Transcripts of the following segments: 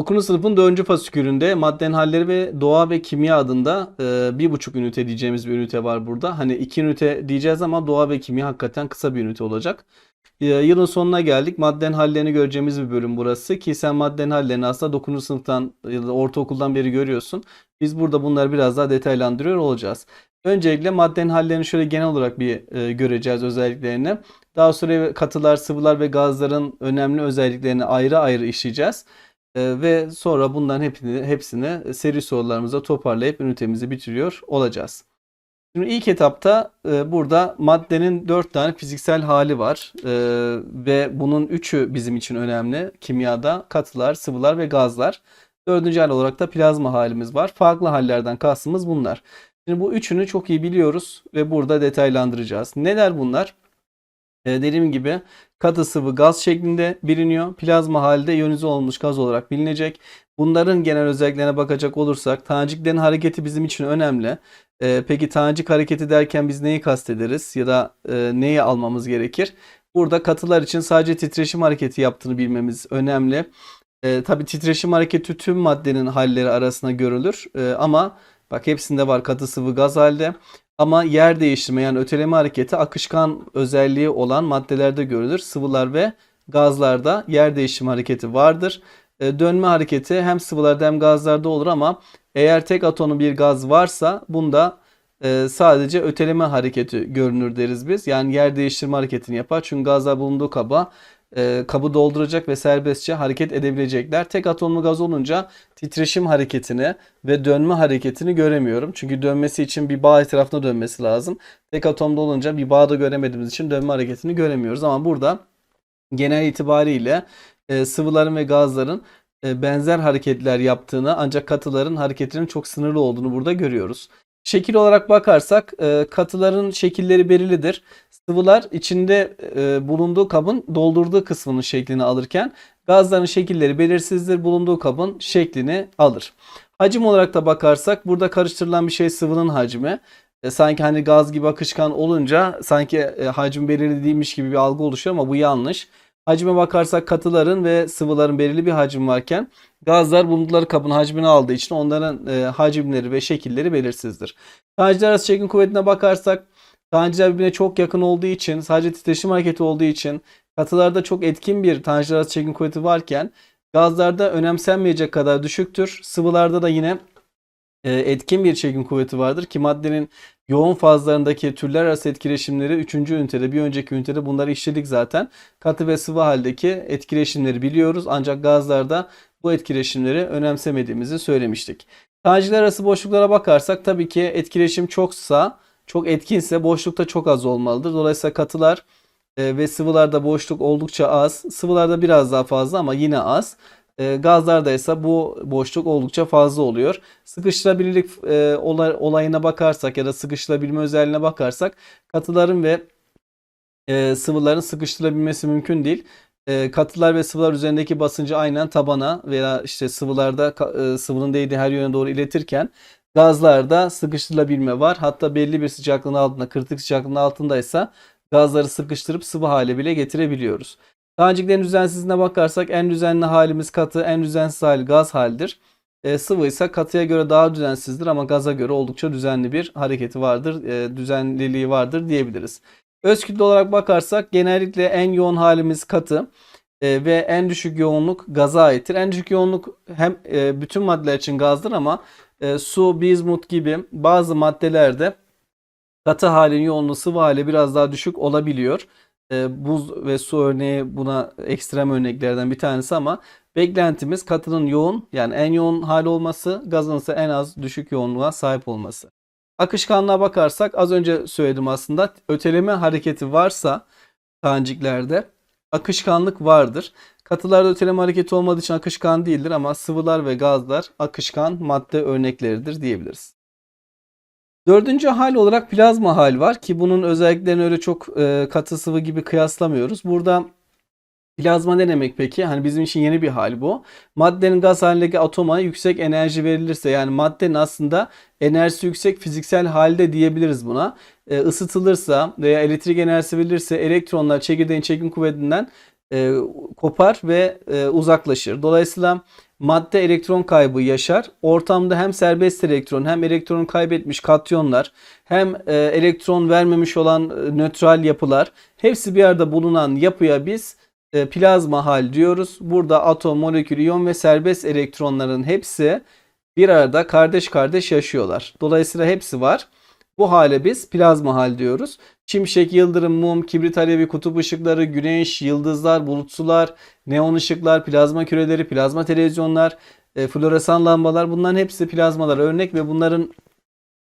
9. sınıfın 4. fasikülünde maddenin halleri ve doğa ve kimya adında e, bir buçuk ünite diyeceğimiz bir ünite var burada. Hani iki ünite diyeceğiz ama doğa ve kimya hakikaten kısa bir ünite olacak. E, yılın sonuna geldik. Maddenin hallerini göreceğimiz bir bölüm burası. Ki sen maddenin hallerini aslında 9. sınıftan ya da ortaokuldan beri görüyorsun. Biz burada bunları biraz daha detaylandırıyor olacağız. Öncelikle maddenin hallerini şöyle genel olarak bir e, göreceğiz özelliklerini. Daha sonra katılar, sıvılar ve gazların önemli özelliklerini ayrı ayrı işleyeceğiz. Ee, ve sonra bunların hepsini, hepsini seri sorularımıza toparlayıp ünitemizi bitiriyor olacağız. Şimdi ilk etapta e, burada maddenin 4 tane fiziksel hali var E, ve bunun 3'ü bizim için önemli. Kimyada katılar, sıvılar ve gazlar. Dördüncü hal olarak da plazma halimiz var. Farklı hallerden kastımız bunlar. Şimdi bu üçünü çok iyi biliyoruz ve burada detaylandıracağız. Neler bunlar? E, dediğim gibi katı sıvı gaz şeklinde biliniyor. Plazma halde iyonize olmuş gaz olarak bilinecek. Bunların genel özelliklerine bakacak olursak taneciklerin hareketi bizim için önemli. E, peki tanecik hareketi derken biz neyi kastederiz ya da e, neyi almamız gerekir? Burada katılar için sadece titreşim hareketi yaptığını bilmemiz önemli. E, tabii titreşim hareketi tüm maddenin halleri arasında görülür. E, ama bak hepsinde var katı sıvı gaz halde. Ama yer değiştirme yani öteleme hareketi akışkan özelliği olan maddelerde görülür. Sıvılar ve gazlarda yer değiştirme hareketi vardır. E, dönme hareketi hem sıvılarda hem gazlarda olur ama eğer tek atomlu bir gaz varsa bunda e, sadece öteleme hareketi görünür deriz biz. Yani yer değiştirme hareketini yapar. Çünkü gazlar bulunduğu kaba e, kabı dolduracak ve serbestçe hareket edebilecekler. Tek atomlu gaz olunca titreşim hareketini ve dönme hareketini göremiyorum. Çünkü dönmesi için bir bağ etrafına dönmesi lazım. Tek atomda olunca bir bağda göremediğimiz için dönme hareketini göremiyoruz. Ama burada genel itibariyle e, sıvıların ve gazların e, benzer hareketler yaptığını ancak katıların hareketinin çok sınırlı olduğunu burada görüyoruz. Şekil olarak bakarsak e, katıların şekilleri belirlidir. Sıvılar içinde e, bulunduğu kabın doldurduğu kısmının şeklini alırken gazların şekilleri belirsizdir. Bulunduğu kabın şeklini alır. Hacim olarak da bakarsak burada karıştırılan bir şey sıvının hacmi. E, sanki hani gaz gibi akışkan olunca sanki e, hacim belirli değilmiş gibi bir algı oluşuyor ama bu yanlış. Hacime bakarsak katıların ve sıvıların belirli bir hacim varken gazlar bulundukları kabın hacmini aldığı için onların e, hacimleri ve şekilleri belirsizdir. Tanecikler arası çekim kuvvetine bakarsak tanecikler birbirine çok yakın olduğu için sadece titreşim hareketi olduğu için katılarda çok etkin bir tanecikler arası çekim kuvveti varken gazlarda önemsenmeyecek kadar düşüktür. Sıvılarda da yine etkin bir çekim kuvveti vardır ki maddenin yoğun fazlarındaki türler arası etkileşimleri 3. ünitede bir önceki ünitede bunları işledik zaten. Katı ve sıvı haldeki etkileşimleri biliyoruz ancak gazlarda bu etkileşimleri önemsemediğimizi söylemiştik. Tanecikler arası boşluklara bakarsak tabii ki etkileşim çoksa, çok etkinse boşlukta çok az olmalıdır. Dolayısıyla katılar e, ve sıvılarda boşluk oldukça az. Sıvılarda biraz daha fazla ama yine az. E, gazlarda ise bu boşluk oldukça fazla oluyor. Sıkıştırabilirlik e, olay, olayına bakarsak ya da sıkıştırabilme özelliğine bakarsak katıların ve e, sıvıların sıkıştırılabilmesi mümkün değil. E, katılar ve sıvılar üzerindeki basıncı aynen tabana veya işte sıvılarda e, sıvının değdiği her yöne doğru iletirken gazlarda sıkıştırılabilme var. Hatta belli bir sıcaklığın altında, kritik sıcaklığın altındaysa gazları sıkıştırıp sıvı hale bile getirebiliyoruz. Taneciklerin düzensizliğine bakarsak en düzenli halimiz katı, en düzensiz hali gaz halidir. E, sıvı ise katıya göre daha düzensizdir ama gaza göre oldukça düzenli bir hareketi vardır, e, düzenliliği vardır diyebiliriz. Öz kütle olarak bakarsak genellikle en yoğun halimiz katı e, ve en düşük yoğunluk gaza aittir. En düşük yoğunluk hem e, bütün maddeler için gazdır ama e, su, bizmut gibi bazı maddelerde katı halin yoğunluğu sıvı hali biraz daha düşük olabiliyor. E, buz ve su örneği buna ekstrem örneklerden bir tanesi ama beklentimiz katının yoğun yani en yoğun hali olması, gazın ise en az düşük yoğunluğa sahip olması. Akışkanlığa bakarsak az önce söyledim aslında öteleme hareketi varsa taneciklerde akışkanlık vardır. Katılarda öteleme hareketi olmadığı için akışkan değildir ama sıvılar ve gazlar akışkan madde örnekleridir diyebiliriz. Dördüncü hal olarak plazma hal var ki bunun özelliklerini öyle çok e, katı sıvı gibi kıyaslamıyoruz. Burada plazma ne demek peki? Hani bizim için yeni bir hal bu. Maddenin gaz halindeki atoma yüksek enerji verilirse yani maddenin aslında enerjisi yüksek fiziksel halde diyebiliriz buna. E, ısıtılırsa veya elektrik enerjisi verilirse elektronlar çekirdeğin çekim kuvvetinden e, kopar ve e, uzaklaşır. Dolayısıyla madde elektron kaybı yaşar. Ortamda hem serbest elektron hem elektron kaybetmiş katyonlar hem e, elektron vermemiş olan e, nötral yapılar hepsi bir arada bulunan yapıya biz e, plazma hal diyoruz. Burada atom, molekül, iyon ve serbest elektronların hepsi bir arada kardeş kardeş yaşıyorlar. Dolayısıyla hepsi var. Bu hale biz plazma hal diyoruz. Şimşek, yıldırım, mum, kibrit alevi, kutup ışıkları, güneş, yıldızlar, bulutsular, neon ışıklar, plazma küreleri, plazma televizyonlar, e, floresan lambalar bunların hepsi plazmalar örnek ve bunların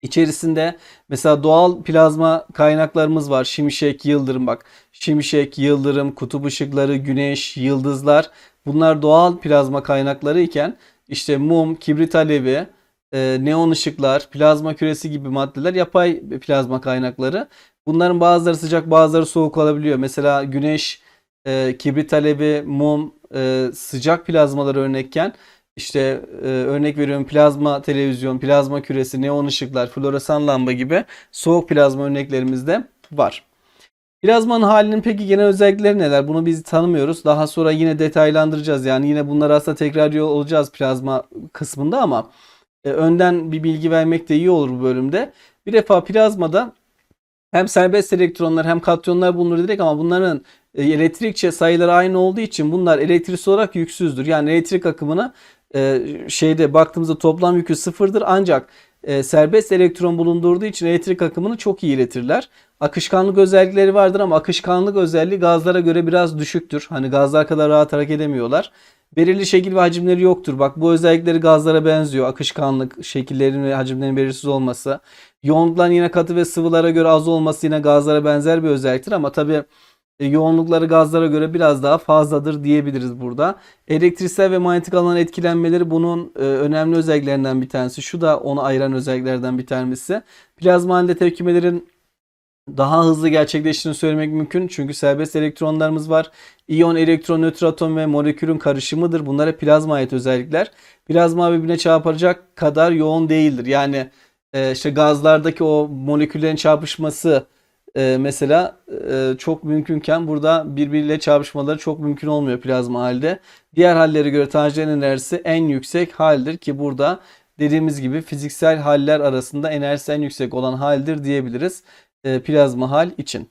içerisinde mesela doğal plazma kaynaklarımız var. Şimşek, yıldırım bak. Şimşek, yıldırım, kutup ışıkları, güneş, yıldızlar bunlar doğal plazma kaynakları iken işte mum, kibrit alevi, e, neon ışıklar, plazma küresi gibi maddeler yapay plazma kaynakları. Bunların bazıları sıcak bazıları soğuk olabiliyor. Mesela güneş, e, kibrit alevi, mum e, sıcak plazmalar örnekken işte e, örnek veriyorum plazma televizyon, plazma küresi, neon ışıklar, floresan lamba gibi soğuk plazma örneklerimiz de var. Plazmanın halinin peki genel özellikleri neler? Bunu biz tanımıyoruz. Daha sonra yine detaylandıracağız. Yani yine bunları aslında tekrar ediyor olacağız plazma kısmında ama e, önden bir bilgi vermek de iyi olur bu bölümde. Bir defa plazmada hem serbest elektronlar hem katyonlar bulunur dedik ama bunların e, elektrikçe sayıları aynı olduğu için bunlar elektriksel olarak yüksüzdür. Yani elektrik akımına e, şeyde baktığımızda toplam yükü sıfırdır ancak serbest elektron bulundurduğu için elektrik akımını çok iyi iletirler. Akışkanlık özellikleri vardır ama akışkanlık özelliği gazlara göre biraz düşüktür. Hani gazlar kadar rahat hareket edemiyorlar. Belirli şekil ve hacimleri yoktur. Bak bu özellikleri gazlara benziyor. Akışkanlık, şekillerin ve hacimlerin belirsiz olması. Yoğunlukların yine katı ve sıvılara göre az olması yine gazlara benzer bir özelliktir ama tabii e, yoğunlukları gazlara göre biraz daha fazladır diyebiliriz burada. Elektriksel ve manyetik alan etkilenmeleri bunun e, önemli özelliklerinden bir tanesi. Şu da onu ayıran özelliklerden bir tanesi. Plazma halinde tepkimelerin daha hızlı gerçekleştiğini söylemek mümkün. Çünkü serbest elektronlarımız var. İyon, elektron, nötr atom ve molekülün karışımıdır. Bunlar hep plazma ait özellikler. Plazma birbirine çarpacak kadar yoğun değildir. Yani e, işte gazlardaki o moleküllerin çarpışması e, mesela e, çok mümkünken burada birbiriyle çarpışmaları çok mümkün olmuyor plazma halde. Diğer hallere göre tanjant enerjisi en yüksek haldir ki burada dediğimiz gibi fiziksel haller arasında enerjisi en yüksek olan haldir diyebiliriz e, plazma hal için.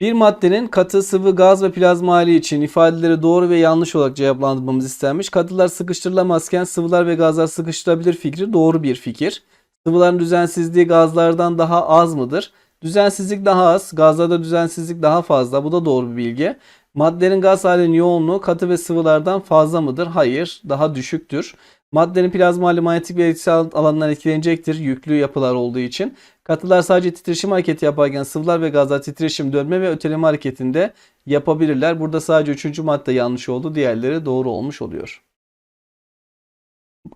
Bir maddenin katı, sıvı, gaz ve plazma hali için ifadeleri doğru ve yanlış olarak cevaplandırmamız istenmiş. Katılar sıkıştırılamazken sıvılar ve gazlar sıkıştırabilir fikri doğru bir fikir. Sıvıların düzensizliği gazlardan daha az mıdır? Düzensizlik daha az, gazlarda düzensizlik daha fazla. Bu da doğru bir bilgi. Maddenin gaz halinin yoğunluğu katı ve sıvılardan fazla mıdır? Hayır, daha düşüktür. Maddenin plazma hali manyetik ve elektriksel alandan etkilenecektir yüklü yapılar olduğu için. Katılar sadece titreşim hareketi yaparken sıvılar ve gazlar titreşim, dönme ve öteleme hareketinde yapabilirler. Burada sadece üçüncü madde yanlış oldu. Diğerleri doğru olmuş oluyor.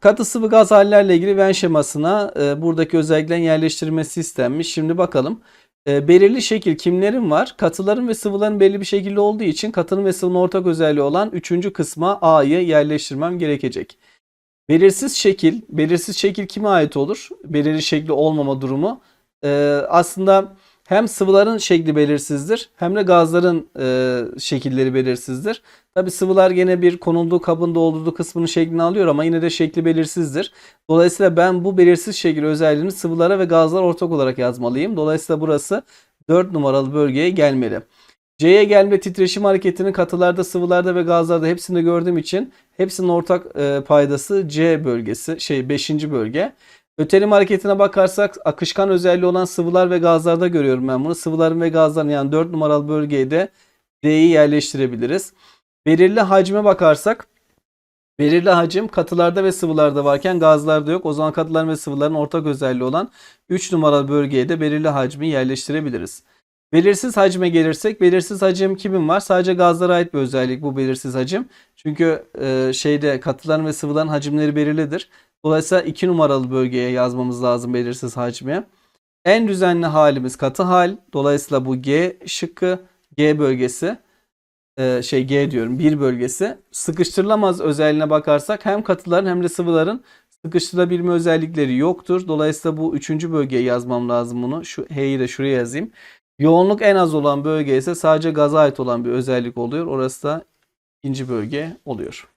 Katı sıvı gaz hallerle ilgili Venn şemasına e, buradaki özelliklerin yerleştirilmesi istenmiş. Şimdi bakalım. E, belirli şekil kimlerin var? Katıların ve sıvıların belli bir şekilde olduğu için katının ve sıvının ortak özelliği olan üçüncü kısma A'yı yerleştirmem gerekecek. Belirsiz şekil, belirsiz şekil kime ait olur? Belirli şekli olmama durumu. Ee, aslında hem sıvıların şekli belirsizdir hem de gazların e, şekilleri belirsizdir. Tabi sıvılar gene bir konulduğu kabın doldurduğu kısmının şeklini alıyor ama yine de şekli belirsizdir. Dolayısıyla ben bu belirsiz şekil özelliğini sıvılara ve gazlara ortak olarak yazmalıyım. Dolayısıyla burası 4 numaralı bölgeye gelmeli. C'ye gelme titreşim hareketini katılarda, sıvılarda ve gazlarda hepsinde gördüğüm için hepsinin ortak e, paydası C bölgesi, şey 5. bölge. Ötelim hareketine bakarsak akışkan özelliği olan sıvılar ve gazlarda görüyorum ben bunu. Sıvıların ve gazların yani 4 numaralı bölgeye de D'yi yerleştirebiliriz. Belirli hacme bakarsak belirli hacim katılarda ve sıvılarda varken gazlarda yok. O zaman katıların ve sıvıların ortak özelliği olan 3 numaralı bölgeye de belirli hacmi yerleştirebiliriz. Belirsiz hacme gelirsek belirsiz hacim kimin var? Sadece gazlara ait bir özellik bu belirsiz hacim. Çünkü e, şeyde katıların ve sıvıların hacimleri belirlidir. Dolayısıyla 2 numaralı bölgeye yazmamız lazım belirsiz hacmi. En düzenli halimiz katı hal. Dolayısıyla bu G şıkkı G bölgesi e, şey G diyorum bir bölgesi. Sıkıştırılamaz özelliğine bakarsak hem katıların hem de sıvıların sıkıştırabilme özellikleri yoktur. Dolayısıyla bu üçüncü bölgeye yazmam lazım bunu. Şu H'yi de şuraya yazayım. Yoğunluk en az olan bölge ise sadece gaza ait olan bir özellik oluyor. Orası da ikinci bölge oluyor.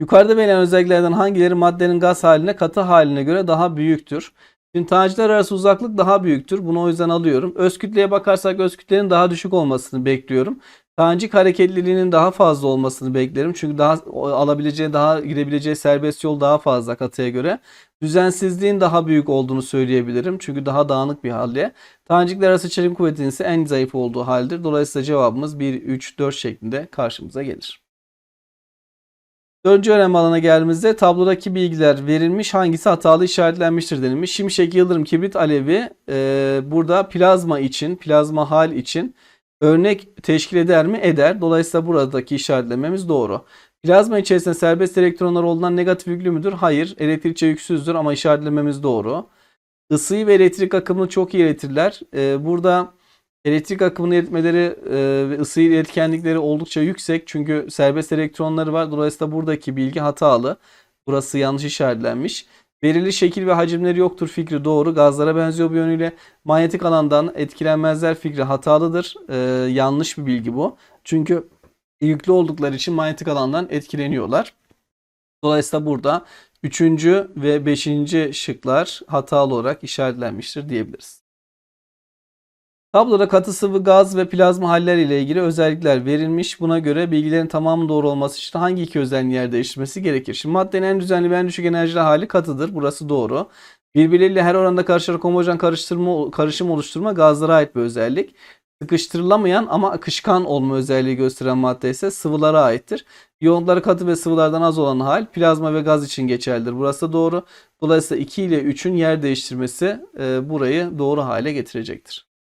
Yukarıda verilen özelliklerden hangileri maddenin gaz haline katı haline göre daha büyüktür? Şimdi tanecikler arası uzaklık daha büyüktür. Bunu o yüzden alıyorum. Öz kütleye bakarsak öz kütlenin daha düşük olmasını bekliyorum. Tanecik hareketliliğinin daha fazla olmasını beklerim. Çünkü daha alabileceği, daha girebileceği serbest yol daha fazla katıya göre. Düzensizliğin daha büyük olduğunu söyleyebilirim. Çünkü daha dağınık bir halde. Tanecikler arası çekim kuvvetinin ise en zayıf olduğu haldir. Dolayısıyla cevabımız 1, 3, 4 şeklinde karşımıza gelir. Dördüncü öğrenme alanına geldiğimizde tablodaki bilgiler verilmiş hangisi hatalı işaretlenmiştir denilmiş. Şimşek, yıldırım, kibrit, alevi e, burada plazma için, plazma hal için örnek teşkil eder mi? Eder. Dolayısıyla buradaki işaretlememiz doğru. Plazma içerisinde serbest elektronlar olduğundan negatif yüklü müdür? Hayır. Elektrikçe yüksüzdür ama işaretlememiz doğru. Isıyı ve elektrik akımını çok iyi iletirler. E, burada elektrik akımını iletmeleri e, ve ısıyı iletkenlikleri oldukça yüksek. Çünkü serbest elektronları var. Dolayısıyla buradaki bilgi hatalı. Burası yanlış işaretlenmiş. Verili şekil ve hacimleri yoktur fikri doğru. Gazlara benziyor bu yönüyle. Manyetik alandan etkilenmezler fikri hatalıdır. Ee, yanlış bir bilgi bu. Çünkü yüklü oldukları için manyetik alandan etkileniyorlar. Dolayısıyla burada 3. ve 5. şıklar hatalı olarak işaretlenmiştir diyebiliriz. Tabloda katı sıvı gaz ve plazma haller ile ilgili özellikler verilmiş. Buna göre bilgilerin tamamı doğru olması için hangi iki özelliğin yer değiştirmesi gerekir? Şimdi maddenin en düzenli ve en düşük enerjili hali katıdır. Burası doğru. Birbirleriyle her oranda karışarak homojen karıştırma, karışım oluşturma gazlara ait bir özellik. Sıkıştırılamayan ama akışkan olma özelliği gösteren madde ise sıvılara aittir. Yoğunlukları katı ve sıvılardan az olan hal plazma ve gaz için geçerlidir. Burası doğru. Dolayısıyla 2 ile 3'ün yer değiştirmesi e, burayı doğru hale getirecektir.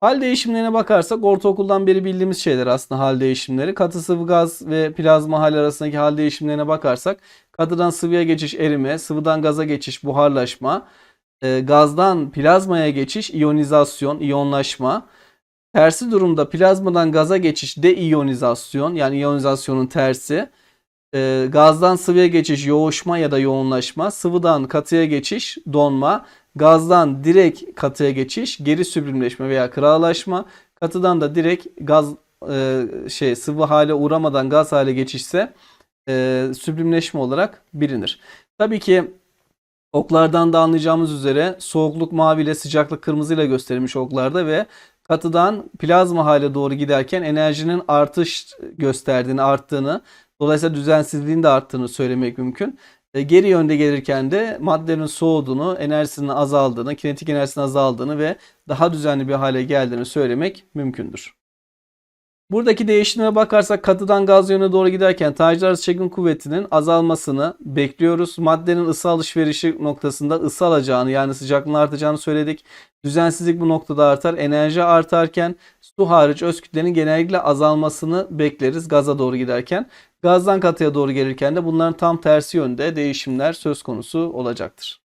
Hal değişimlerine bakarsak ortaokuldan beri bildiğimiz şeyler aslında hal değişimleri. Katı sıvı gaz ve plazma hal arasındaki hal değişimlerine bakarsak katıdan sıvıya geçiş erime, sıvıdan gaza geçiş buharlaşma, e, gazdan plazmaya geçiş iyonizasyon, iyonlaşma. Tersi durumda plazmadan gaza geçiş deiyonizasyon yani iyonizasyonun tersi. E, gazdan sıvıya geçiş yoğuşma ya da yoğunlaşma, sıvıdan katıya geçiş donma, Gazdan direkt katıya geçiş, geri süblimleşme veya kıralaşma. Katıdan da direkt gaz e, şey sıvı hale uğramadan gaz hale geçişse e, süblimleşme olarak bilinir. Tabii ki oklardan da anlayacağımız üzere soğukluk mavi ile sıcaklık kırmızı ile gösterilmiş oklarda ve katıdan plazma hale doğru giderken enerjinin artış gösterdiğini, arttığını, dolayısıyla düzensizliğin de arttığını söylemek mümkün. E, geri yönde gelirken de maddenin soğuduğunu, enerjisinin azaldığını, kinetik enerjisinin azaldığını ve daha düzenli bir hale geldiğini söylemek mümkündür. Buradaki değişimlere bakarsak katıdan gaz yönüne doğru giderken arası çekim kuvvetinin azalmasını bekliyoruz. Maddenin ısı alışverişi noktasında ısı alacağını yani sıcaklığın artacağını söyledik. Düzensizlik bu noktada artar. Enerji artarken su hariç öz kütlenin genellikle azalmasını bekleriz gaza doğru giderken. Gazdan katıya doğru gelirken de bunların tam tersi yönde değişimler söz konusu olacaktır.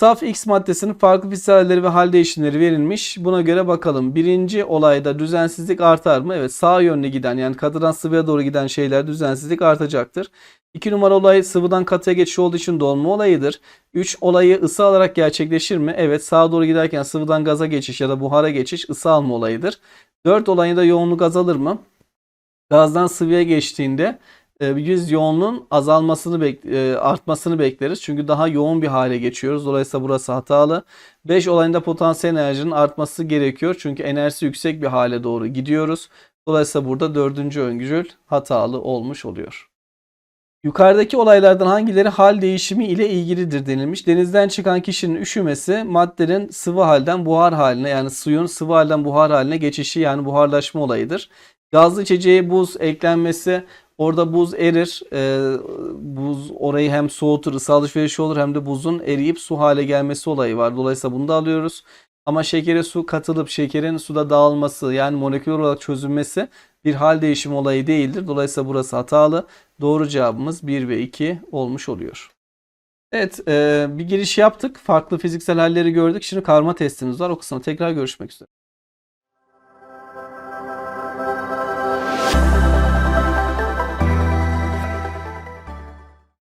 Saf X maddesinin farklı fiziksel ve hal değişimleri verilmiş. Buna göre bakalım. Birinci olayda düzensizlik artar mı? Evet sağ yönlü giden yani katıdan sıvıya doğru giden şeyler düzensizlik artacaktır. 2 numara olay sıvıdan katıya geçiş olduğu için dolma olayıdır. 3 olayı ısı alarak gerçekleşir mi? Evet sağa doğru giderken sıvıdan gaza geçiş ya da buhara geçiş ısı alma olayıdır. 4 olayında yoğunluk azalır mı? Gazdan sıvıya geçtiğinde biz yoğunluğun azalmasını bek e, artmasını bekleriz. Çünkü daha yoğun bir hale geçiyoruz. Dolayısıyla burası hatalı. 5 olayında potansiyel enerjinin artması gerekiyor. Çünkü enerjisi yüksek bir hale doğru gidiyoruz. Dolayısıyla burada dördüncü öngörül hatalı olmuş oluyor. Yukarıdaki olaylardan hangileri hal değişimi ile ilgilidir denilmiş. Denizden çıkan kişinin üşümesi maddenin sıvı halden buhar haline yani suyun sıvı halden buhar haline geçişi yani buharlaşma olayıdır. Gazlı içeceğe buz eklenmesi orada buz erir. E, buz orayı hem soğutur, ısı alışverişi olur hem de buzun eriyip su hale gelmesi olayı var. Dolayısıyla bunu da alıyoruz. Ama şekere su katılıp şekerin suda dağılması yani moleküler olarak çözülmesi bir hal değişimi olayı değildir. Dolayısıyla burası hatalı. Doğru cevabımız 1 ve 2 olmuş oluyor. Evet e, bir giriş yaptık. Farklı fiziksel halleri gördük. Şimdi karma testimiz var. O kısımda tekrar görüşmek üzere.